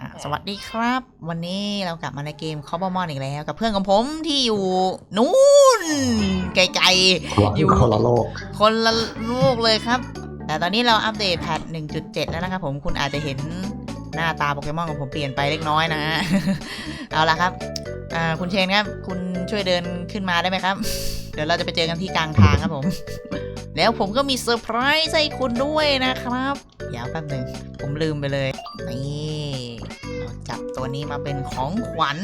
อ่าสวัสดีครับ วันนี้เรากลับมาในเกมคอปเปอร์มอนอีกแล้ว กับเพื่อนของผมที่อยู่นู้นไกลอยู่คนละโลกๆคนละลูกเลยครับ แต่ตอนนี้เราอัปเดตแพท1.7 แล้วนะครับผมคุณอาจจะเห็นหน้าตาโปเกมอนของผมเปลี่ยนไปเล็กน้อยนะฮะเอาละครับอ่าคุณเชนครับ คุณช่วยเดินขึ้นมาได้ไหมครับ เดี๋ยวเราจะไปเจอกันที่กลางทางครับผม แล้วผมก็มีเซอร์ไพรส์ให้คุณด้วยนะครับเดี๋ยวแป๊บหนึ่งผมลืมไปเลยนี่เราจับตัวนี้มาเป็นของขวัญ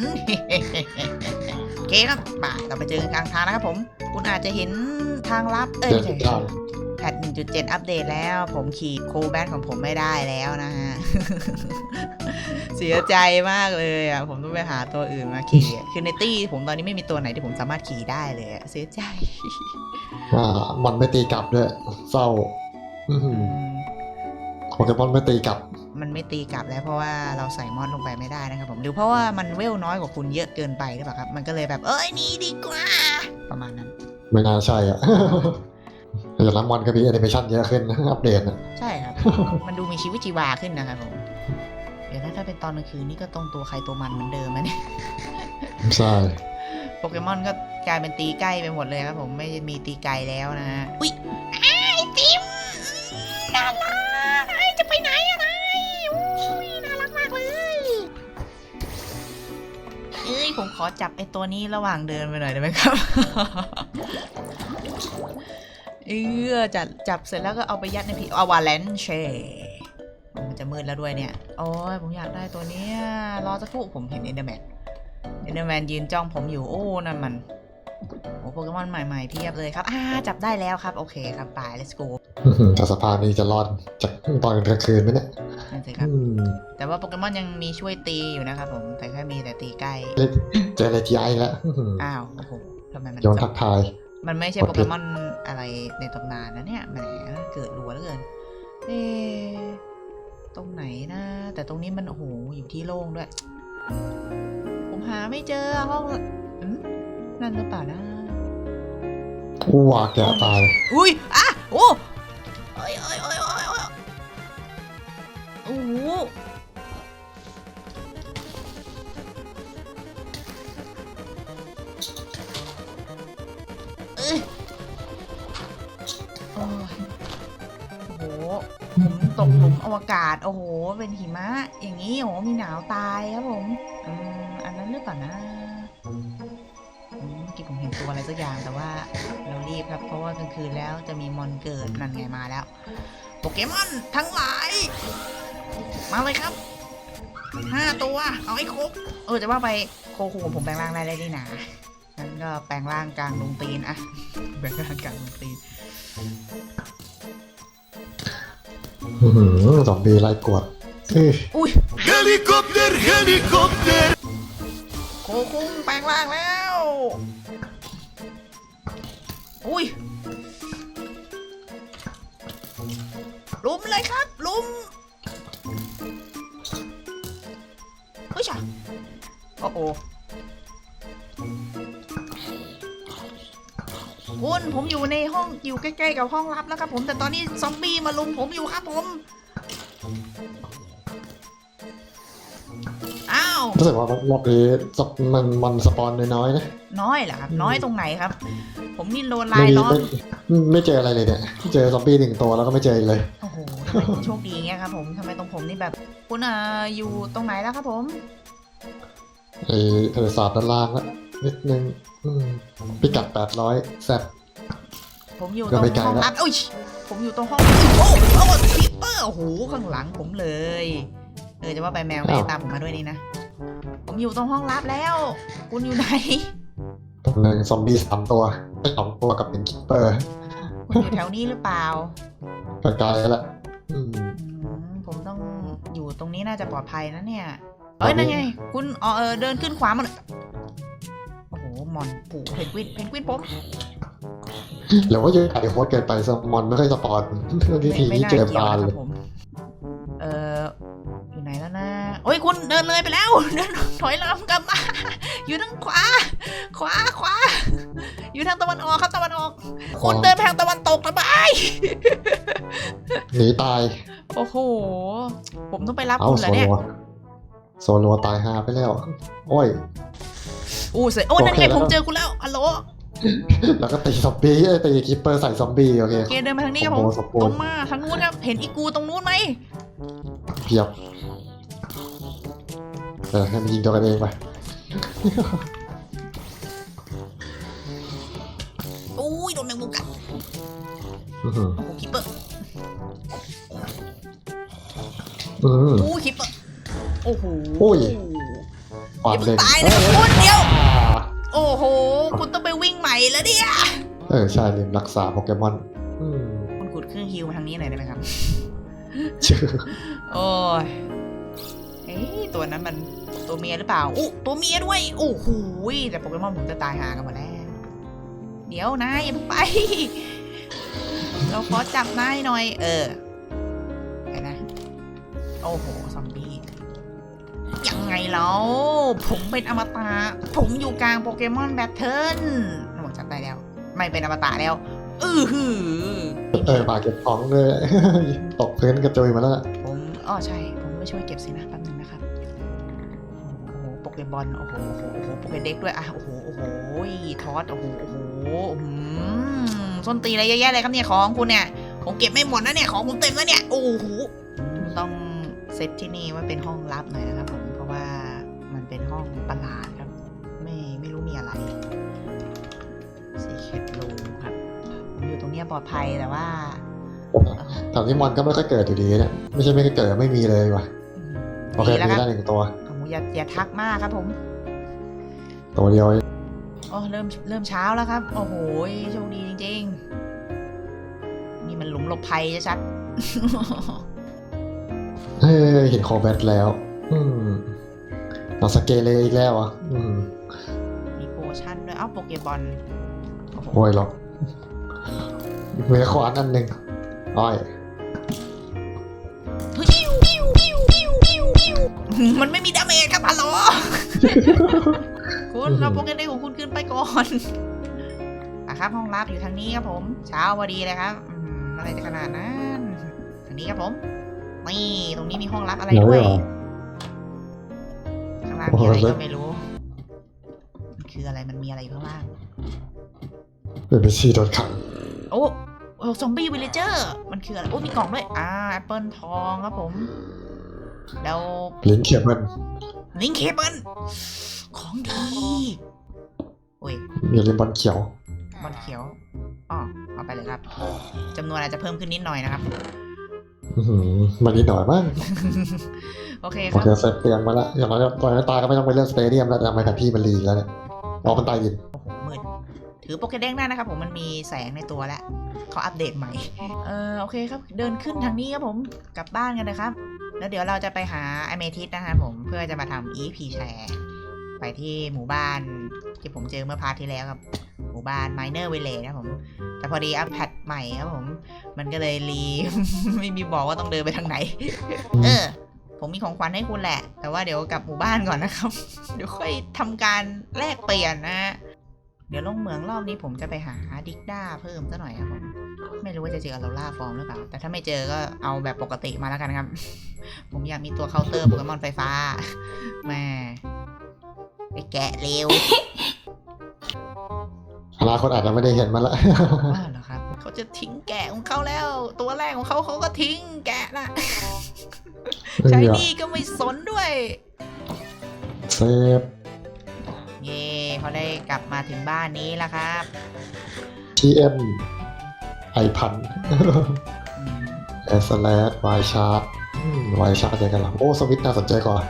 โอเคครับป่าเราไปเจอกันกลางทางนะครับผม คุณอาจจะเห็นทางลับเอ้ย ดินไม่ผิใช่ดทางแพท1.7 อัปเดตแล้ว ผมขี่โคแบทของผมไม่ได้แล้วนะฮะ เสียใจมากเลยอะ ผมต้องไปหาตัวอื่นมาขี่อะคือในตี้ผมตอนนี้ไม่มีตัวไหนที่ผมสามารถขี่ได้เลยอะเสียใจ อ่ามันไม่ตีกลับด้วยเศร้าอื้อหือโปเกมอนไม่ตีกลับ มันไม่ตีกลับแล้วเพราะว่าเราใส่มอนลงไปไม่ได้นะครับผมหรือเพราะว่ามันเวลน้อยกว่าคุณเยอะเกินไปหรือเปล่าครับ มันก็เลยแบบเอ้ยหนีดีกว่า ประมาณนั้น ไม่น่าใช่อะ อย่างนั้นมอนก็มีแอนิเมชันเยอะขึ้นอัปเดตนะใช่ครับ มันดูมีชีวิตชีวาขึ้นนะครับผมเดี๋ยวถ้าถ้าเป็นตอนกลางคืนนี่ก็ต้องตัวใครตัวมันเหมือนเดิมนะเนี่ยใช่โปเกมอนก็กลายเป็นตีใกล้ไปหมดเลยครับผมไม่มีตีไกลแล้วนะฮะอุ้ยไอ้ติมน่ารักไอ้จะไปไหนอะนายอุ้ยน่ารักมากเลยเอ้ยผมขอจับไอ้ตัวนี้ระหว่างเดินไปหน่อยได้ไหมครับ เออจับจับเสร็จแล้วก็เอาไปยัดในผีอวาเลนเชมันจะมืดแล้วด้วยเนี่ย โอ้ยผมอยากได้ตัวเนี้ยรอสักครู่ผมเห็นเอเดอร์แมนเอเดอร์แมนยืนจ้องผมอยู่ โอ้นั่นมัน โอ้โปเกมอนใหม่ๆเพียบเลยครับ อ่า จับได้แล้วครับ โอเคครับไป let's go อื้อหือแต่สภาพนี้จะรอดจากตอนกลางคืนไหมเนี่ยนั่นสิครับอืมแต่ว่าโปเกมอนยังมีช่วยตีอยู่นะครับผม แต่แค่มีแต่ตีใกล้ เจอเลทีไอแล้วอื้อหืออ้าว โอ้โหทำไมมันโยนทักทาย มันไม่ใช่กดโปผิเกดมอนอะไรในตำนานนะเนี่ยแหมเกิดรัวเหลือเกิน เอ๊ะตรงไหนนะ แต่ตรงนี้มันโอ้โหอยู่ที่โล่งด้วย ผมหาไม่เจอห้องอืมนั่นหรือเปล่านะอู้ว่าแกตาย อุ้ยอะโอ้เอ้ยเอ้ยเอ้ยเอ้ยเอ้ยโอ้โห ผมตกหลุมอวกาศ โอ้โห เป็นหิมะ อย่างนี้ โอ้โห มีหนาวตายครับผมอืมอันนั้นหรือเปล่านะเมื่อกี้ผมเห็นตัวอะไรสักอย่างแต่ว่าเรารีบครับ เพราะว่ากลางคืนแล้วจะมีมอนเกิดนั่นไงมาแล้ว โปเกมอนทั้งหลาย มาเลยครับห้าตัว เอาให้ครบเออจะว่าไปโคคูของผมแปลงร่างได้ได้นี่นางั้นก็แปลงร่างกลางดงตีนอะแปลงร่างกลางดงตีน อื้อหือซอมบี้ไล่กวดเอ้ยอุ้ย Helikopter, helikopter. โคคุงแปลงร่างแล้ว อุ้ยลุมเลยครับ ลุมเฮ้ยจ้ะโอ้โห คุณผมอยู่ในห้องอยู่ใกล้ๆกับห้องลับแล้วครับผมแต่ตอนนี้ซอมบี้มาลุมผมอยู่ครับผมอ้าวรู้สึกว่ารอบนี้สปมันมันสปอนน้อยๆนะน้อยเหรอครับน้อยตรงไหนครับ ผมนี่โดนไม่ลายมีล้อมไม่ไม่เจออะไรเลยเนี่ยเจอซอมบี้หนึ่งตัวแล้วก็ไม่เจออีกเลยโอ้โหทำไมคุณโชคดีเงี้ยครับผมทำไมตรงผมนี่แบบคุณอ่าอยู่ตรงไหนแล้วครับผมไอ้ทะเลสาบด้านล่างละ นิดนึงอืมพิกัดแปดร้อยแซดผมอยู่ตก็รงไม่ไกลห้องนะอัดโอ้ยผมอยู่ตรงห้องโอ้โอ้คิปเปอร์โอ้โหข้างหลังผมเลย เออจะว่าไปแมวไม่ได้ตามผมมาด้วยนี่นะ ผมอยู่ตรงห้องลับแล้ว คุณอยู่ไหน ตรงนึงซอมบี้สามตัวไอ้สองตัวกับเป็นคิปเปอร์คุณอยู่แถวนี้หรือเปล่าไกลๆแล้วอืมอืมผมต้องอยู่ตรงนี้น่าจะปลอดภัยนะเนี่ย เอ้ยนั่นไง คุณอ๋อเออเดินขึ้นขวามาหน่อยโอ้โห มอนผูเพนกวินเพนกวินผมหรือว่าอยู่ไก่โคตรเกินไปสมอนไม่ค่อยสปอนที่ทีไม่นี้น่าเจอเกี่ยวบานนะคเลรัยบผมเอออยู่ไหนแล้วนะโอ้ยคุณเดินเลยไปแล้วเดินถอยหลังกลับมา อยู่ทางขวา ขวาขวา อยู่ทางตะวันออกครับตะวันออก คุณเดินไปทางตะวันตกทำไมหนีตาย โอ้โห ผมต้องไปรับเอาคุณเหรโซอเนี่ยโลโซโลตายฮาไปแล้ว โอ้ย อู้เสร็จโอ้นั่นไงโอเคแล้วผมเจอกูแล้วฮัลโหลแล้วก็ตีซอมบี้เอ้ยตีคิปเปอร์ใส่ซอมบี้โอเคโอเคเดินมาทางนี้ครับผมโอ้โหสมบูรณ์ตรงมาทางนู้นครับ เห็นอีกูตรงนู้นไหมเพียบเออให้มันยิงตัวกันเองไปอุ้ยโดนแมงมุมกัดอื้อหือโอ้โหคิปเปอร์อื้อหืออู้คิปเปอร์โอ้โหอุ้ยอควาย่ามเพิ่เด็งกตายนะคุณเดียว โอ้โห คุณต้องไปวิ่งใหม่แล้วเนี่ย เออ ใช่ลืมรักษาโปเกมอน อืมคุณขุดเครื่องฮิวมาทางนี้หน่อยได้ไหมครับชื่อโอ้ยเอ้ยตัวนั้นมันตัวเมียหรือเปล่าอู้ตัวเมียด้วย โอ้โหยแต่โปเกมอนผมจะตายหากันหมดแล้ว เดี๋ยวนายอย่าเพิ่งไป เราขอจับนายหน่อย เออไปนะ โอ้โห ซอมบี้ ยังไงแล้วผมเป็นอมตะผมอยู่กลางโปเกมอนแบทเทิลผมจับได้แล้ว ไม่เป็นอมตะแล้ว อือหือเออมาเก็บของเลยตกพื้นกระจุยมาแล้วน่ะผมอ๋อใช่ ผมไม่ช่วยเก็บสินะแป๊บนึงนะครับโอ้โหโปเกบอลโอ้โหโอ้โหโอ้โหโปเกเด็กด้วยอะโอ้โหโอ้โหทอสโอ้โหโอ้โหอืมส้นตีนอะไรเยอะแยะเลยครับเนี่ยของคุณเนี่ยผมเก็บไม่หมดนะเนี่ยของผมเต็มแล้วเนี่ยโอ้โหต้องเซตที่นี่ว่าเป็นห้องลับหน่อยนะครับผม เพราะว่ามันเป็นห้องประหลาดครับ ไม่ไม่รู้มีอะไรสีเคดรูครับผมอยู่ตรงเนี้ยปลอดภัยแต่ว่าแถวนี้มอนก็ไม่ค่อยเกิดอยู่ดีเนี่ยไม่ใช่ไม่ค่อยเกิดไม่มีเลยว่ะอืมโอเคดีแล้วมีครับได้หนึ่งตัวโอ้โหอย่าอย่าทักมากครับผมตัวเดียวโอ้เริ่มเริ่มเช้าแล้วครับ โอ้โหโชคดีจริงๆ นี่มันหลุมหลบภัยชัดเฮ้ยเห็นโคแบทแล้ว อืม เราสเกเลอีกแล้วอะอืมๆมีโปรโมชั่นด้วยเอ้าโปเกบอลโอ้โหโอ้ยหรอกมีขวานอันหนึ่งอ้อยปิ้วปิ้วปิ้วปิ้วปิ้วปิ้วมันไม่มีดาเมจครับฮัลโหลคุณเอาโปเกเด็กของคุณขึ้นไปก่อนอะครับห้องลับอยู่ทางนี้ครับผม เช้าพอดีเลยครับอืมอะไรจะขนาดนั้นทางนี้ครับผมนี่ตรงนี้มีห้องลับอะไรเดี๋ยวด้วยเหรอข้างล่างโอ้มีโหอะไรแล้วก็ไม่รู้มันคืออะไรมันมีอะไรอยู่ข้างล่างเป็นไปชีโดนขังโอ้โอ้ซอมบี้วิลเลเจอร์มันคืออะไรโอ้มีกล่องด้วยอ่าแอปเปิลทองครับผม แล้วลิงก์เขียนมันลิงเคเบิลของดีโอ้ยมีริมบอลเขียวบอลเขียวอ๋อเอาไปเลยครับจำนวนอาจจะเพิ่มขึ้นนิดหน่อยนะครับอื้อหือ มันนิดหน่อยมั้งโอเคคโอรับเคเซฟเตียงมาแล้วอย่างน้อยตอนนี้ตายก็ไม่ต้องไปเล่นสเตเดียมแล้วแต่ทำไมแผนที่มันรีแล้วเนี่ยอ๋อมันตายดินโอ้โหมืดถือโปเกเด้งได้นะครับผมมันมีแสงในตัวแล้วเขาอัปเดตใหม่ เออโอเคครับ เดินขึ้นทางนี้ครับผมกลับบ้านกันนะครับ แล้วเดี๋ยวเราจะไปหาไอเมทิสนะครับผมเพื่อจะมาทำ EP แชร์ไปที่หมู่บ้านที่ผมเจอเมื่อพาร์ทที่แล้วครับ หมู่บ้าน Miner Village นะครับผม แต่พอดีอัปแพดใหม่ครับผม มันก็เลยรี ไม่มีบอกว่าต้องเดินไปทางไหน เออ ผมมีของขวัญให้คุณแหละ แต่ว่าเดี๋ยวกลับหมู่บ้านก่อนนะครับ เดี๋ยวค่อยทำการแลกเปลี่ยนนะฮะเดี๋ยวลงเหมืองรอบนี้ผมจะไปหาดิกด้าเพิ่มซะหน่อยครับผม ไม่รู้ว่าจะเจออโรล่าฟอร์มหรือเปล่า แต่ถ้าไม่เจอก็เอาแบบปกติมาแล้วกันครับ ผมอยากมีตัวเคาน์เตอร์โปเกมอนไฟฟ้าแม่ไปแกะเร็วอ นาคตอาจจะไม่ได้เห็นมันละอ้าวเหรอครับเขาจะทิ้งแกะของเขาแล้ว ตัวแรกของเขาเขาก็ทิ้งแกะนะใช้นี่ก็ไม่สนด้วยเซฟเย่เขาได้กลับมาถึงบ้านนี้แล้วครับทีเอ็มไอพันอืมเอสแลดวายชาร์ดวายชาร์ดยังกันหรอโอ้สวิตช์น่าสนใจกว่าอ่า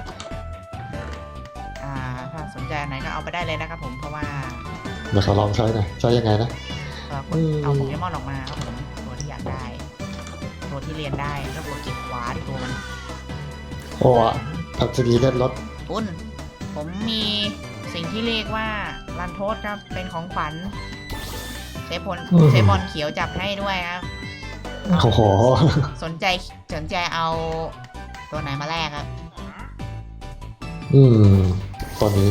ดี๋ยวขอลองใช้หน่อยใช้ยังไงนะเอ่อกดอืมเอาโปเกมอนออกมาครับผมตัวที่อยากได้ ตัวที่เรียนได้แล้วกดเก็บขวาที่ตัวมันโอ้อะอัศนีเล่นรถคุณผมมีสิ่งที่เรียกว่าลันโทษครับเป็นของขวัญเซฟบอลเซฟบอลเขียวจับให้ด้วยครับ โอ้โหสนใจสนใจเอาตัวไหนมาแลกครับ อืมตัวนี้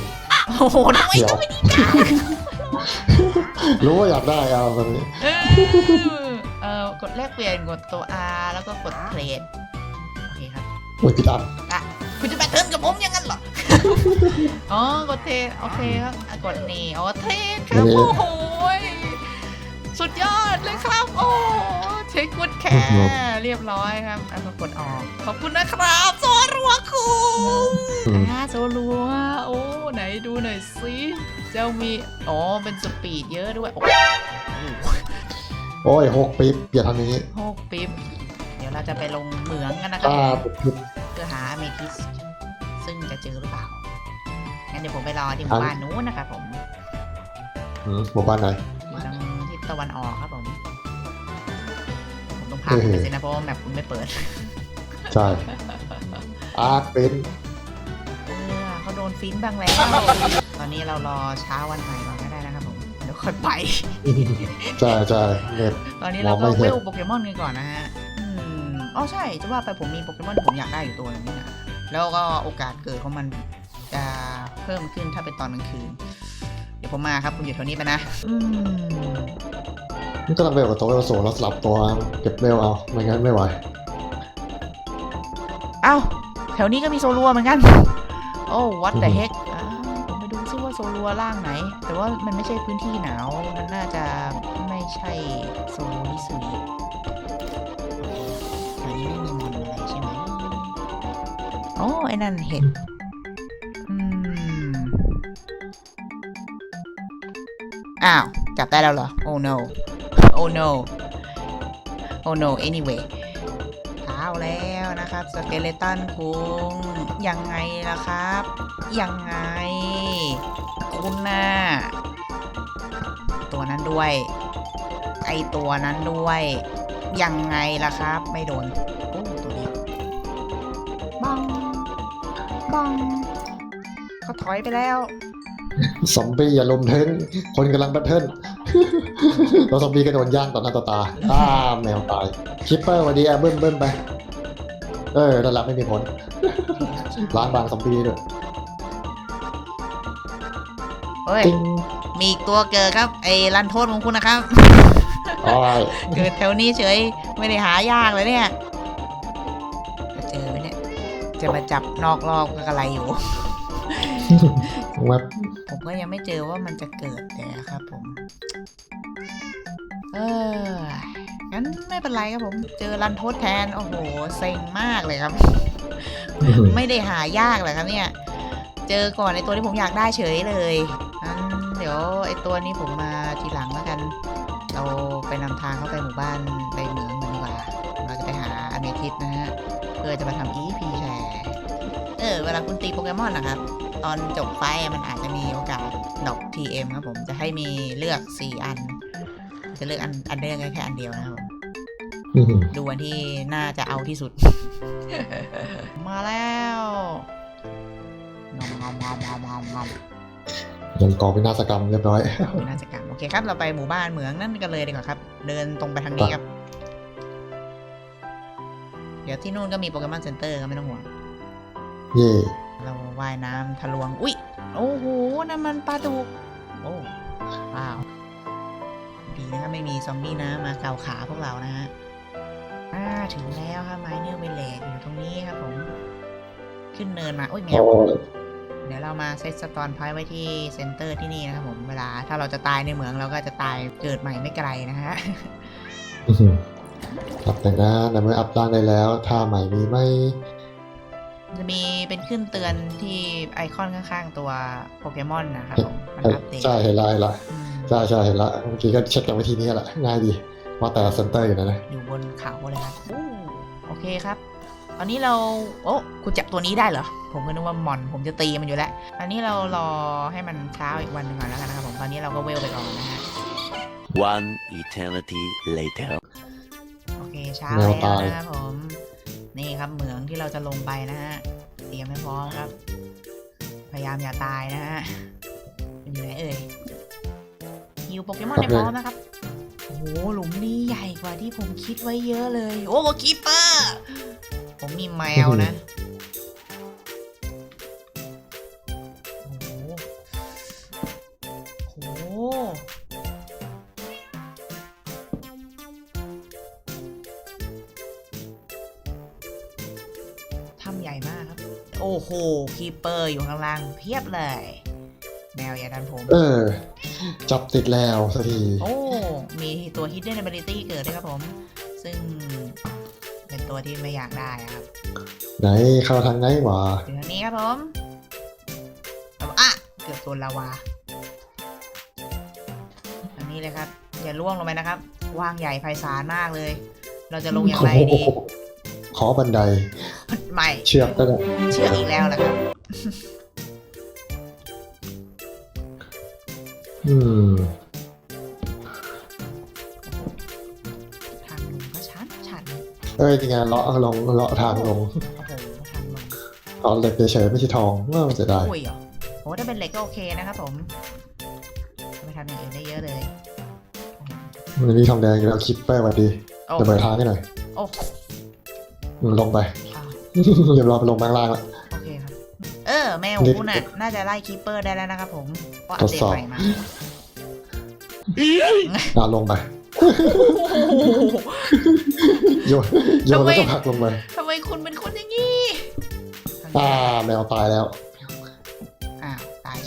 โอ้โหทำไมเดี๋ยว ต้องไม่ดีกา รู้ว่าอยากได้เอาตัวนี้เออเออกดแลกเปลี่ยนกดตัว R แล้วก็กดเทรดโอเคครับอุ้ยผิดอันอะคุณจะแบทเทิลกับผมอยังงั้นเหรอ อ๋อกดเทสโอเคครับอะกดนี่อ๋อเทสครับนี่โอ้โหยสุดยอดเลยครับ โอ้เช็คกุดแคร์เรียบร้อยครับแล้วก็กดออก ขอบคุณนะครับโซรั วคุงอืมอ่าโซรัวโอ้ไหนดูหน่อยสิเจ้ามีอ๋อเป็นสปีดเยอะด้วยโอ้โหโอ้ยหกปีบอย่าทำอย่างนี้โหปิ๊บเดี๋ยวเราจะไปลงเหมืองกันนะครับตาปิดเพื่อหาอเมทิสซึ่งจะเจอหรือเปล่างั้นเดี๋ยวผมไปรอที่หมู่บ้านนู้นนะครับผมอืมหมู่บ้านไหน อยู่ทางทิศตะวันออกครับผมผมต้องพาคุณไปสินะเพราะว่าแมปคุณไม่เปิด ใช่ อาร์ตเป็นเออเขาโดนฟินบ้างแล้ว ตอนนี้เรารอเช้าวันใหม่ก่อนก็ได้นะครับผมเดี๋ยวค่อยไป ใช่ใช่เน็ต ตอนนี้เรามก็องไม่เวเห็นลโปเกมอนกันก่อนนะฮะ อืมอ๋อใช่ จะว่าไปผมมีโปเกมอนที่ผมอยากได้อยู่ตัวหนึงนี่นะแล้วก็โอกาสเกิดของมันจะเพิ่มขึ้นถ้าเป็นตอนกลางคืน เดี๋ยวผมมาครับคุณอยู่แถวนี้ไปนะ อืม นี่ก็ต้องเวลกับตัวเวลสูงแล้วสลับตัวเก็บเวลเอาไม่งั้นไม่ไหว เอ้า แถวนี้ก็มีโซลัวเหมือนกัน โอ้วัดแต่เฮกผมไปดูซิว่าโซลัวล่างไหน แต่ว่ามันไม่ใช่พื้นที่หนาว มันน่าจะไม่ใช่โซลลิสุยอันนี้ไม่มีมอนอะไรใช่ไหมโอ้ไอ้นั่นเห็ดอ้าว จับได้แล้วเหรอ oh no oh no oh no anyway เท้าแล้ว นะครับสเกเลตันคุงยังไงล่ะครับ ยังไง คุณน่ะตัวนั้นด้วย ไอตัวนั้นด้วย ยังไงล่ะครับ ไม่โดน โอ้ตัวนี้บังบังเขาถอยไปแล้วซอมบี้อย่าลมเทิงคนกำลังแบทเทิลแล้วซอมบี้ก็โดนย่างต่อหน้าต่อตาอ้าแมวตายคิปเปอร์วันดีแอบเบิ้ลเบิ้ลไป เออนั่นแหละไม่มีผลล้างบางซอมบี้ด้วยเฮ้ย ติ้งมีอีกตัวเกิดครับ ไอ้รันโทษของคุณนะครับอ้อยเกิดแถวนี้เฉยไม่ได้หายากเลยเนี่ยจะเจอไหมเนี่ย จะมาจับนอกรอบกับอะไรอยู่แวบผมก็ยังไม่เจอว่ามันจะเกิดเลยอะครับผม เออ งั้นไม่เป็นไรครับผม เจอรันโทษแทน โอ้โห เซ็งมากเลยครับ ไม่ได้หายากเลยครับเนี่ย เจอก่อนไอตัวที่ผมอยากได้เฉยเลยงั้นเดี๋ยวไอตัวนี้ผมมาทีหลังแล้วกัน เราไปนำทางเข้าไปหมู่บ้านไปเหมืองกันดีกว่า เราจะไปหาอเมทิสนะฮะ เพื่อจะมาทำ EP แชร์เออ เวลาคุณตีโปเกมอนนะครับตอนจบไฟต์มันอาจจะมีโอกาสดอก TM ครับผมจะให้มีเลือก 4 อัน จะเลือกอันอันเลือกแค่อันเดียวนะครับผมอื้อหือ ดูอันที่น่าจะเอาที่สุด มาแล้วงอมงอมงอมงอมงอมงอมยังก่อวินาศกรรมเรียบร้อยวินาศกรรมโอเคครับ เราไปหมู่บ้านเหมืองนั่นกันเลยดีกว่าครับ เดินตรงไปทางนี้ครับ เดี๋ยวที่นู่นก็มีโปเกมอนเซ็นเตอร์ก็ไม่ต้องห่วง เย่เราว่ายน้ำทะลวง อุ๊ย โอ้โหนั่นมันปลาดุกโอ้ว้าว ดีนะครับไม่มีซอมบี้นะมาเกาขาพวกเรานะฮะอ่า ถึงแล้วครับไมเนอร์เวลเลจอยู่ตรงนี้ครับผม ขึ้นเนินมา โอ้ยแมโอ้วยเดี๋ยวเรามาเซตสตอนพอยไว้ที่เซ็นเตอร์ที่นี่นะครับผม เวลาถ้าเราจะตายในเหมืองเราก็จะตายเกิดใหม่ไม่ไกลนะฮะอื้อหือครับแต่นะในเมื่ออัพร่างได้แล้วท่าใหม่มีไหมจะมีเป็นขึ้นเตือนที่ไอคอนข้างๆตัวโปเกมอนนะครับผมมันอัปเดตใช่เห็นละเห็นละอืมใช่ใช่เห็นละเมื่อกี้ก็เช็คกันวิธีนี้แหละง่ายดี ว่าแต่เซนเตอร์อยู่นะนะอยู่บนเขาเลยครับอู้โอเคครับ ตอนนี้เรา โอ้คุณจับตัวนี้ได้เหรอ ผมก็นึกว่าหมอน ผมจะตีมันอยู่แล้ว อันนี้เรารอให้มันเช้าอีกวันหนึ่งก่อนแล้วกันนะครับผม ตอนนี้เราก็เวลไปก่อนนะฮะ One eternity later. โอเคเช้าแล้วนะครับผม นี่ครับเหมืองที่เราจะลงไปนะฮะ เตรียมให้พร้อมครับ พยายามอย่าตายนะฮะมันอยู่ไหนเอ่ยฮิวโปเกมอนให้พร้อมนะครับ โอ้โหหลุมนี้ใหญ่กว่าที่ผมคิดไว้เยอะเลย โอ้โหคีเปอร์ผมมีแมวนะโอ้โหโอ้หถ้ำใหญ่มากครับ โอ้โหคีเปอร์อยู่ข้างล่างเพียบเลย แมวอย่าดันผม เออ จับติดแล้วสักที โอ้ มีตัว hidden ability เกิดด้วยครับผม ซึ่งเป็นตัวที่ไม่อยากได้อะครับไหนเข้าทางไหนวะถึงทางนี้ครับผมเอาอะ เกือบโดนลาวาอันนี้เลยครับ อย่าล่วงลงไปนะครับกว้างใหญ่ไพศาลมากเลย เราจะลงอย่างไรดีโอ้โหขอบันได ไม่ เชือกก็ได้ เชือกอีกแล้วนะครับ อืม ทางลงก็ชันชันเอ้ยจริงๆเลาะลงเลาะทางลงโอ้โหทางลงเอาเหล็กเฉยๆไม่ใช่ทองเออเสียดายอุ้ยเหรอโอ้ถ้าเป็นเหล็กก็โอเคนะครับผมเอาไปทำอย่างอื่นได้เยอะเลยมันมีทองแดงอยู่แล้วคิปเปอร์มาดีโอ้เดี๋ยวเปิดทางให้หน่อยโอ้ อืมลงไปอ่าเรียบร้อยไปลงข้างล่างแล้วโอเคครับ เออ แมวคุณน่ะ น่าจะไล่คีเปอร์ได้แล้วนะครับผม เพราะอัปเดตทดสอบใหม่มาอ่าลงไปโยนโยนแล้วก็ผลักลงไปทำไมคุณเป็นคนอย่างนี้อ่าแมวตายแล้วอ้าวตาย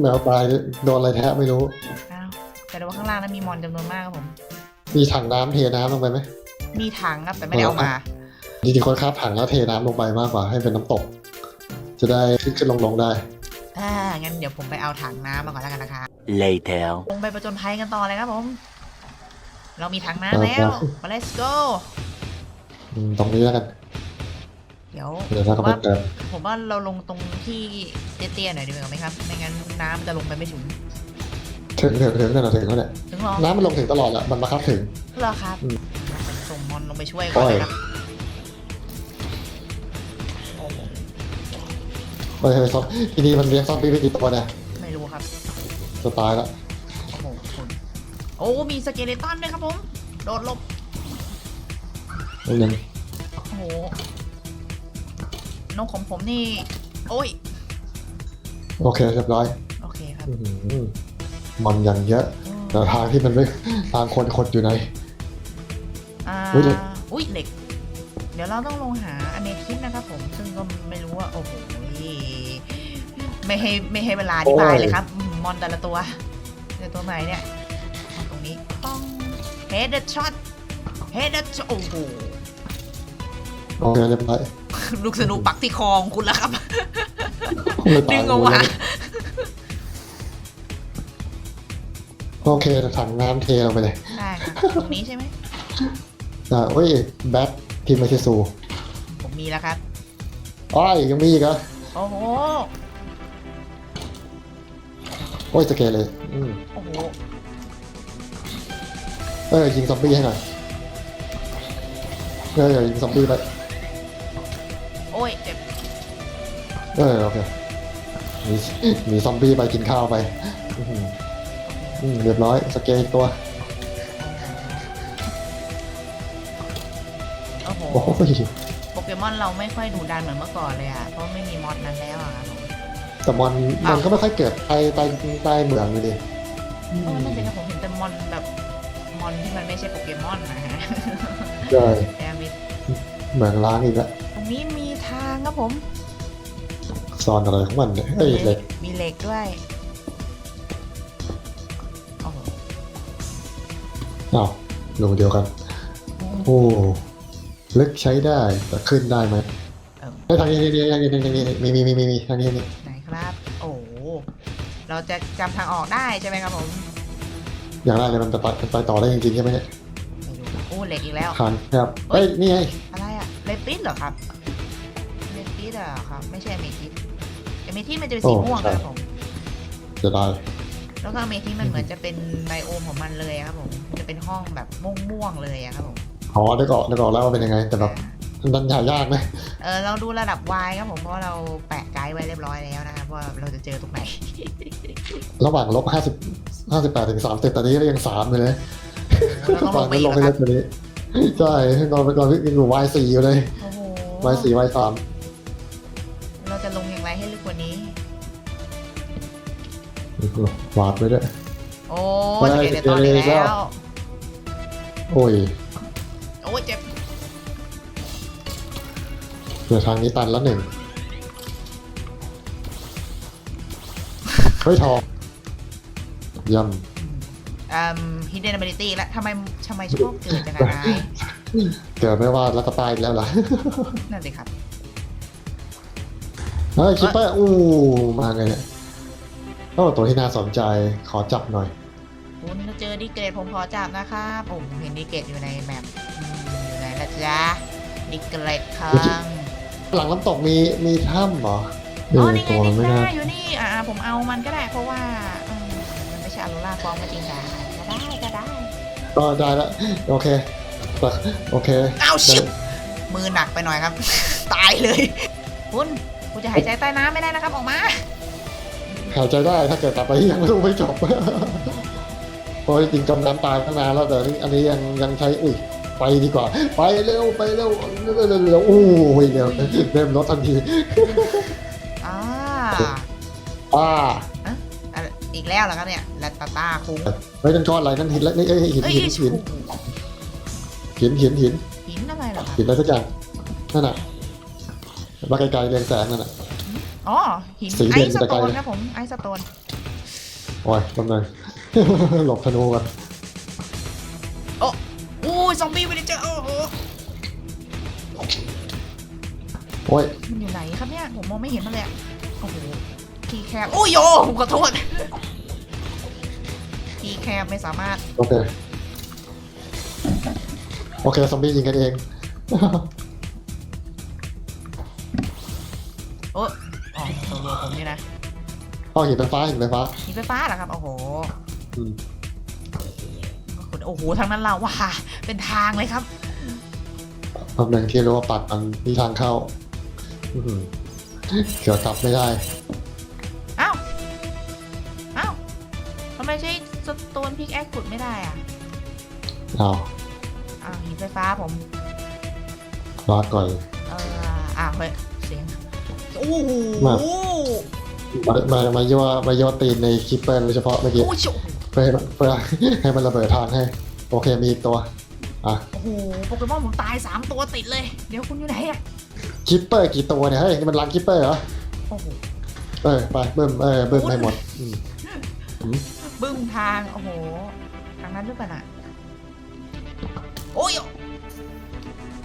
แมวตายโดนอะไรแทะไม่รู้อ้าวแต่ว่าข้างล่างนั้นมีมอนจำนวนมากครับผม มีถังน้ำเทน้ำลงไปไหมมีถังครับแต่ไม่ได้เอามาจริงๆคนคาบถังแล้วเทน้ำลงไปมากกว่าให้เป็นน้ำตก จะได้ขึ้นขึ้นลงลงได้ อ่างั้นเดี๋ยวผมไปเอาถังน้ำมาก่อนแล้วกันนะคะ Later. ลงไปประจนภัยกันต่อเลยครับผม เรามีถังน้ำแล้วมา let's go อืมตรงนี้แล้วกันเดี๋ยวเดี๋ยวเราก็ไปเติมผมว่าเราลงตรงที่เตี้ยๆหน่อยดีกว่าไหมครับไม่งั้นน้ำจะลงไปไม่ถึงถึงถึงถึงนั่นแหละถึงนั่นแหละถึงหรอน้ำมันลงถึงตลอดแหละมันมาคับถึง เหรอครับอืมส่งมอนลงไปช่วยก่อนเลยครับ เฮ้ยเฮ้ยซอมทีนี้มันเลี้ยงซอมบี้ไปกี่ตัวเนี่ยไม่รู้ครับ จะตายแล้วโอ้โหคุณโอ้ มีสเกเลตันด้วยครับผม โดดหลบ นิดนึงโอ้โหนกของผมนี่ โอ้ย โอเคเรียบร้อยโอเคครับอื้อหือมันอย่างเยอะแต่ทางที่มันไม่ทางคนคนอยู่ใน อ่า อุ๊ยเหล็ก อุ้ยเหล็ก เดี๋ยวเราต้องลงหาอเมทิสนะครับผมซึ่งก็ไม่รู้ว่า โอ้โหไม่ให้ไม่ให้เวลาอธิบายเลยครับอืมมอนแต่ละตัวเจอตัวไหนเนี่ยมอนตรงนี้ต้องเฮดช็อตเฮดช็อตโอ้โหโอเคเรียบร้อยลูกสนุกปักที่คองคุณแล้วครับไม่ตาดึยงออกมาโอเคถังน้ำเทลงไปเลย ได้ครับตรงนี้ใช่ไหมอ่าโอ้ยแบท ทีมมาชิซูผมมีแล้วครับ อ้อยยังมีอีกเหรอโอ้โห โอ้ยสเกลเลยอืมโอ้โห เออยิงซอมบี้ให้หน่อยเออยิงซอมบี้ไปโอ้ยเจ็บเออโอเคมีมีซอมบี้ไปกินข้าวไปอื้อหืออืมเรียบร้อยสเกลอีกตัว โอ้โหโอ้ยโปเกมอนเราไม่ค่อยดุดันเหมือนเมื่อก่อนเลยอะ เพราะไม่มีมอดนั้นแล้วอะครับผมแต่มันมันก็ไม่ค่อยเกิดใต้ใต้ใต้เหมืองเลยดิเออนั่นสิครับผมเห็นแต่มอนแบบมอนที่มันไม่ใช่โปเกมอนนะฮะใช่แต่มีเหมืองล้างอีกแล้วตรงนี้มีทางครับผมซอนอะไรของมันเนี่ยเอ้ยเหล็กมีเหล็กด้วยโอ้โหอ้าวลงเดียวกัน โอ้ ลึกใช้ได้แต่ขึ้นได้ไหมเออ เฮ้ยทางนี้นี่ทางนี้ทางนี้มีมีมีมีมีทางนี้นี่ไหนครับ โอ้โหเราจะจำทางออกได้ใช่ไหมครับผมอย่างแรกเลยมันจะไปไปต่อได้จริงๆใช่ไหมเนี่ยไม่รู้โอ้เหล็กอีกแล้วคานครับเฮ้ยนี่ไงอะไรอะเลปิสเหรอครับเลปิสเหรอครับ ไม่ใช่เมทิสเมทิสมันจะเป็นสีม่วงครับผมจะได้แล้วก็เมทิสมันเหมือนจะเป็นไบโอมของมันเลยอะครับผมมันจะเป็นห้องแบบม่วงๆเลยอะครับผม อ๋อได้ก่อนได้ก่อนแล้วว่าเป็นยังไง แต่แบบมันหายากไหมเออเราดูระดับ Y ครับผมเพราะว่าเราแปะไกด์ไว้เรียบร้อยแล้วนะครับว่าเราจะเจอตรงไหน ระหว่างลบห้าสิบห้าสิบแปดถึงสามสิบตอนนี้ก็ยังสามอยู่เลยเราต้องตลอนงไปนั้นอีลกงไปแล้วคเล่รับนตัวนี้ใช่ตอนไปก่อนยังอยู่วายสี่อยู่เลย โอ้โหวายสี่วายสามเราจะลงอย่างไรให้ลึกกว่านี้ วาดไปด้วย โอ้ไม่สได้เกเลตอนอีกสเกเลตแล้แล้ววโอ้ยโอ้ยเจ็บเดี๋ยทางนี้ตันแล้วหนึ่งเฮ้ยทองเย่อืม hidden ability และทำไมทำไมชอบเกิดจังไงเดี๋ไม่ว่าแล้วก็ตายอีกแล้วล่ะ นั่นสิครับ เฮ้ยคิปเปอร์อู้มาไงเนี่ยโอตัวที่น่าสนใจขอจับหน่อย คุณเจอดีเกรดผมขอจับนะครับผมเห็นดีเกรดอยู่ในแมป นล่ะจ๊ะดิเกรดคังหลังน้ำตกมีมีถ้ำเหรอเออ๋ออนี่ไงตัวมันไม่ดิน่าก้าอยู่นี่อ่าผมเอามันก็ได้เพราะว่าอืมมันไม่ใช่อโรล่าฟองก็จริงแต่ก็ได้ก็ได้ก็ได้แล้วโอเคแต่โอเคอ้าวชิบมือหนักไปหน่อยครับ ตายเลย คุณคุณจะหายใจใต้น้ำไม่ได้นะครับออกมา หายใจได้ถ้าเกิดต่อไปยังไม่รู้ไม่จบเพราะจริงๆจมน้ำตายตั้งนานแล้วแต่นี่อันนี้ยังยังใช้อุ้ย ไปดีกว่า ไปเร็วไปเร็วเร็วเร็วเร็วโอ้ยเร็วเริ่มลดทันทีอ่าอ่าอะอีกแล้วเหรอครับเนี่ยลัตตาตาคุ้งไม่ต้องก้อนอะไรนั่นหินแล้วนี่เอ้ยหินเอ้ยหินหินหินหินหินหินอะไรเหรอครับหินอะไรสักอย่างนั่นน่ะมาไกลๆเรียงแสงนั่นน่ะอ๋อหินสีไอเด่นซ์สแต่โตไกลนครับผมไอซ์สโตนโอ้ยกำลังหลบธนูกันอู้ย ซอมบี้วิลเลเจอร์โอ้โหโอ้ยมันอยู่ไหนครับเนี่ยผมมองไม่เห็นมันเลยอะโอ้โหทีแคบโอ้ยโยผมขอโทษทีแคบไม่สามารถโอเคโอเคซอมบี้ยิงกันเอง โอ้อ๋อตัวเรือผมนี่นะเอาหินไฟฟ้าหินไฟฟ้าหินไฟฟ้าเหรอครับโอ้โห อืมคุณ โอ้โหทั้งนั้นเราว่าเป็นทางเลยครับตำแหน่งที่รู้ว่าปัดมันมีทางเข้าอื้อหือเกี่ยวกลับไม่ได้อ้าวอ้าวทำไมใช้สโตนพิกแอคขุดไม่ได้อะเอาอ้าวหินไฟฟ้าผมลาก่อยเอออ้าวเฮ้ยเสียงโอ้โหมามามามาย่อมาย่อตีนในคิปเปอร์โดยเฉพาะเมื่อกี้โอ้ยโเพื่อให้เพื่อให้มันระเบิดทางให้ โอเคมีอีกตัว อะอ้โหโปเกมอนผมตายสามตัวติดเลย เดี๋ยวคุณอยู่ไหนอะคิปเปอร์กี่ตัวเนี่ยเฮ้ยนี่มันรังคิปเปอร์เหรอ โอ้โห เออไปเบิ่มเออเบิ่มให้หมดอืมบึ้มทาง โอ้โห ทางนั้นด้วยป่ะน่ะโอ้ย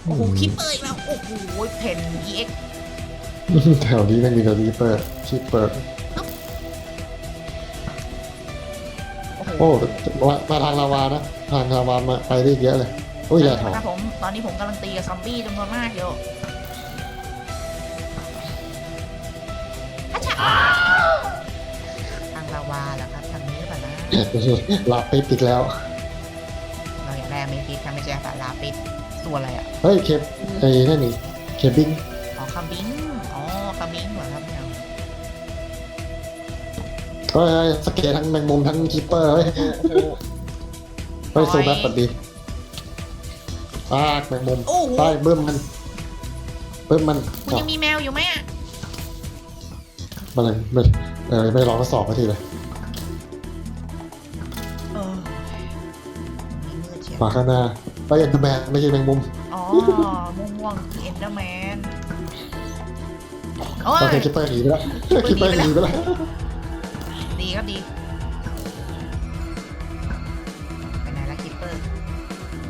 โอ้โห คิปเปอร์อีกแล้ว โอ้โห เพน EX แถวนี้ไม่มีแต่คิปเปอร์คิปเปอร์ โอ้โหโอ้มามาทางลาวานะ ทางลาวามาไปได้เยอะเลยโอ้ยอย่าถอดครับผมตอนนี้ผมกำลังตีกับซอมบี้จำนวนมากอยู่ฮัชชะทางลาวาเหรอครับทางนี้หรือเปล่านะหลับไปปิดแล้วเราอย่างแรกไม่คิดค่ะไม่ใช่สาลาปิดตัวอะไรอะเฮ้ยเคปไอ้นั่นนี่เคปบิ้งอ๋อคาบิง ฮ้ยเฮ้ยสเกตทั้งแมงมุมทั้งคิปเปอร์เฮ้ยเฮ้ยสูแบทปัดดีปากแมงมุมโอ้โห ไปเบิ่มมันเบิ่มมันคุณอะยังมีแมวอยู่ไหมอะมาเลยไม่เออไม่ลองทดสอบมาทีเลยเออมีมืดเชียวมาข้างหน้าไปเอ็นเดอร์แมนไม่ใช่แมงมุมอ๋อม่วงม่วงๆคือเอนเดอร์แมนโอ้โอยเคคิปเปอร์หนีไปแล้วคิปเปอร์หนีไปแล้วดี ครับดีไปไหนละคิปเปอร์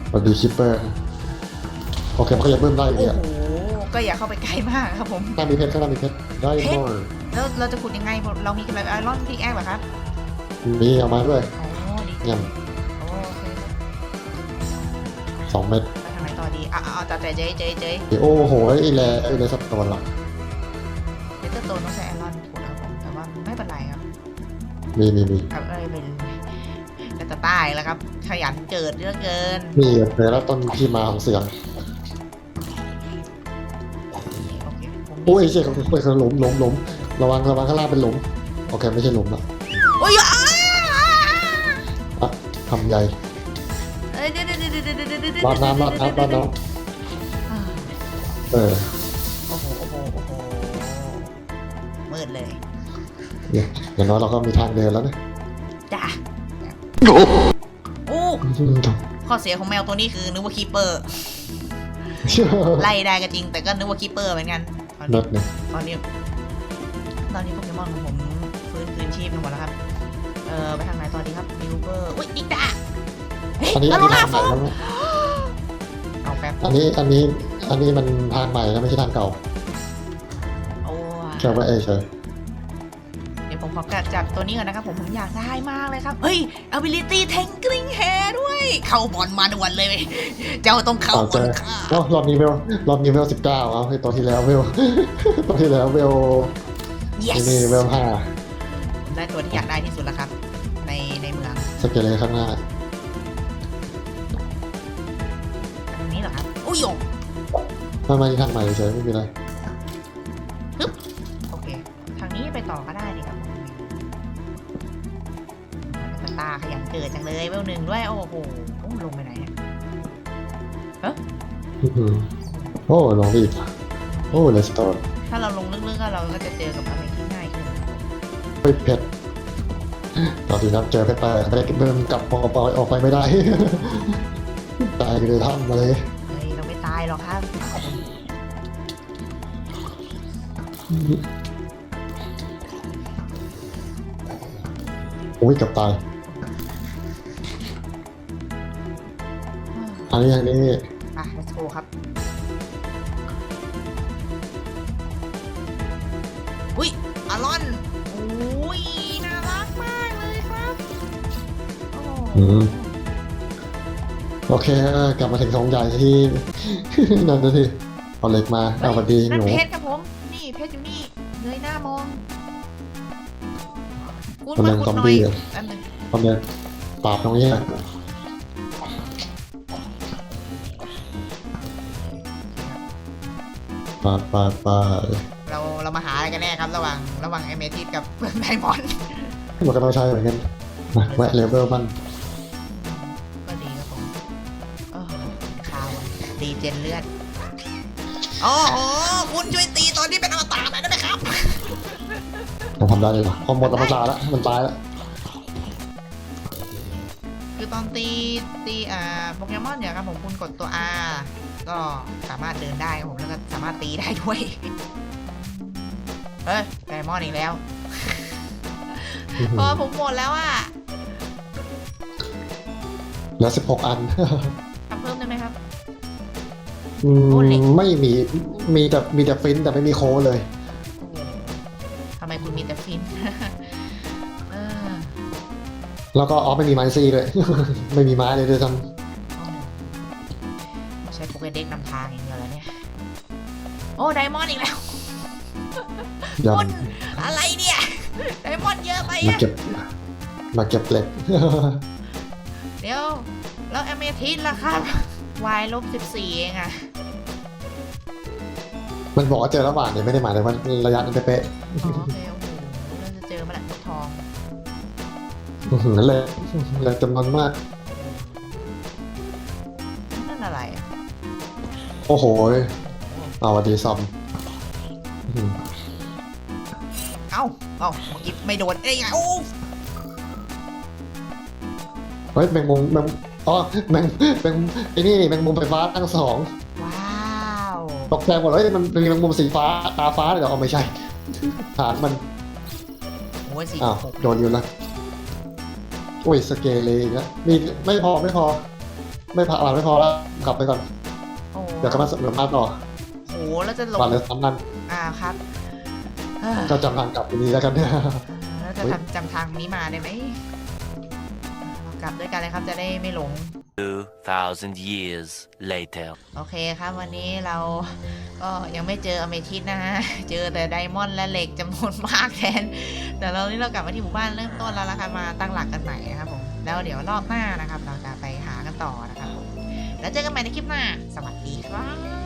สวัสดีคิปเปอร์โอเคมันก็ยังเบิ่มได้อยู่โอ้เนี่ยโหก็อย่าเข้าไปใกล้มากครับผมข้างหน้ามีเพชรข้างหน้ามีเพชรได้หมดแล้วเราจะขุดยังไงเรามีอะไรไอรอนพิกแอคเหรอครับมีเอามาด้วยอ๋อดีเงี้ยโอเคสองเม็ดไปทางไหนต่อดีอะเอาแต่เจ๊เจ๊เจ๊โอ้โหไอ้แลไอ้แลสับตัวละเดี๋ยวโตนต้องใช้ไอรอนขุดครั มีมีมีเอาเอ้ยเป็นก็จะตายแล้วครับ ขยันเกิดเยอะเกินมีเจอแล้วต้นที่มาของเสียงโอเคผมโอ้ยเชี่ยเขาเขาหลุมหลุมหลุมระวังระวังข้างล่างเป็นหลุมโอเคไม่ใช่หลุมละโอ้ยอ้าทำใหญ่เอ้ยเดี๋ยวเดี๋ยวเดี๋ยวเดี๋ยวเดี๋ยวเดี๋ยวรอดน้ำรอดน้ำรอดน้อ่าำเออโอ้โหโอ้โหโอ้โหมืดเลย อย่างน้อยเราก็มีทางเดินแล้วนะจ้าโอ้ข้อเสียของแมวตัวนี้คือนึกว่าคีเปอร์ไล่ได้ก็จริง แต่ก็นึกว่าคีเปอร์เหมือนกันตอนนนี้ดหนึ่งตอนนี้ตอนนี้โปเกมอนของผมฟื้นคืนชีพกันหมดแล้วครับ เออไปทางไหนต่อดีครับดิวเบอร์อุ้ยดิกดาเฮ้ยอันนี้แล้อัวนโลนี้ล่าทางฟใหม่อแล้วนะเอาแป๊บอันนี้อันนี้อันนี้มันทางใหม่นะไม่ใช่ทางเก่าโอ้ยแค่ว่าเอเฉยเดี๋ยวผม ขอกัดจับตัวนี้ก่อนนะครับผมผมอยากได้มากเลยครับ เฮ้ย ability tangling hair ด้วย เข้าบอลมาด่วนเลย เจ้าต้องเข้าต่อบเจอลอค่ะอ๋อรอบนี้เวลรอบนี้เวลสิบเก้าเอาให้ตัวที่แล้วเวลตัวที่แล้วเวล yes นี่เวลห้าผมได้ตัวที่อยากได้ที่สุดแล้วครับ ในในเมืองสเกลเลยข้างหน้าอันนี้เหรอครับอุ้ยโยไม่ไม่ทางใหม่เฉยไม่มีอะไรโอเค ทางนี้ไปต่อก็ได้าขยันเกิดจังเลยเวลหนึ่งด้วย โอ้โหโอ้ลงไปไหนเนี่ยอื้อหือโอ้ลองอีกโอ้เลสโตนถ้าเราลงลึกๆก็เราก็จะเจอกับอะไรที่ง่ายขึ้นเฮ้ยเพชรตอนที่ครับเจอเพชรไปไม่ได้เดินกลับปอปอยออกไปไม่ได้ ตายอยู่ในถ้ำมาเลยเฮ้ยเราไม่ตายหรอกครับอุ้ยเกับตาย อันนี้อันนี้ อะ let's go ครับ อุ้ยอารอนอุ้ยน่ารักมากเลยครับโอ้อืม โอเคเออกลับมาถึงของใหญ่ที่ นั่นนะทีเอาเหล็กมาเอาสวัสดีหนั่นนู เพชรครับผม นี่เพชรอยู่นี่เงยหน้ามองคุณกำมาลังขุดซอมหน่อยบี้อะ แป๊บนึง ตอนเนี้ยปราบตรงนี้อ ปาดปาดปาดเราเรามาหาอะไรกันแน่ครับ ระหว่างระหว่างไอเมทิสกับไดมอนด์มันก็ต้องใช้เหมือนกันมาแวะเลเวลมันก็ดีครับผมเออข่าวอะดีเจนเลือดโอ้โหคุณช่วยตีตอนที่เป็นอมตะหน่อยได้ไหมครับผมทำได้เลยเหรอพอหมดอมตะแล้วมันตายแล้วคื อตอนตีตีอ่าโปเกมอนเนี่ยครับผมคุณกดตัว R ก็สามารถเดินได้ครับผมแล้วก็สามารถตีได้ด้วยเฮ้ยไดมอนด์อีกแล้วเพราะว่าผมหมดแล้วอะเหลือสิบหกอัน ทำเพิ่มได้ไหมครับ อืมโอ้เหล็กไม่มี มีแต่มีแต่ฟินแต่ไม่มีโค้ดเลย แล้วก็อ๋อไม่มีไม้ซีด้วย ไม่มีไม้เลยด้วยซ้โอ้โหใช้โปเกเด็กนำทางอย่างเดียวแล้วเนี่ย โอ้ไดมอนด์อีกแล้วำยัคุงณอะไรเนี่ยไดมอนด์เยอะไปมาอะเก็บมาเก็บเหล็ก เดี๋ยว แล้วแอมเมทิสล่ะครับ y ลบสิบสี่เองอะมันบอกว่าเจอระหว่างเนี่ยไม่ได้หมายถึงว่าระยะนั้นเป๊ะอ๋อโอเคโอ้ อื้อหือเลยเลยจำนวนมาก นั่นอะไรอะโอ้โหเอาวัดีซอมอื้อหือเอ้าเอ้าเมื่อกี้ไม่โดนเอ้ยไงโอ้เฮ้ยแมงมุมแมงอ๋อแมงแมงไอ้นี่แมงมุมไฟฟ้าทั้งสองว้าวตกใจหมดเลยมันมีแมงมุมสีฟ้าตาฟ้าเลยเหรอเอาไม่ใช่ฐานมันโอ้ยสี่อ้าวหกโดนอยู่แล้ว อุ้ยสเกเลอีกแล้วมีไม่พอไม่พอ ไม่พออ่านไม่พอแล้วกลับไปก่อน โอ้เดี๋ยวกลับมาสัมภาษณ์ต่อโหแล้วจะลงวันเลยสามนันอ่าครับเอ้อก็จำทางกลับอยู่ดีแล้วกัน แล้วจะทำจำทางนี้มาได้ไหมเรากลับด้วยกันเลยครับจะได้ไม่หลง 2,000 years later. โอเคครับวันนี้เราก็ยังไม่เจออเมทิสนะฮะ เจอแต่ไดมอนด์และเหล็กจำนวนมากแทน แต่เรานี่เรากลับมาที่หมู่บ้านเริ่มต้นแล้วละครับมาตั้งหลักกันใหม่นะครับผมแล้วเดี๋ยวรอบหน้านะครับ เราจะไปหากันต่อนะครับผมแล้วเจอกันใหม่ในคลิปหน้า สวัสดีครับ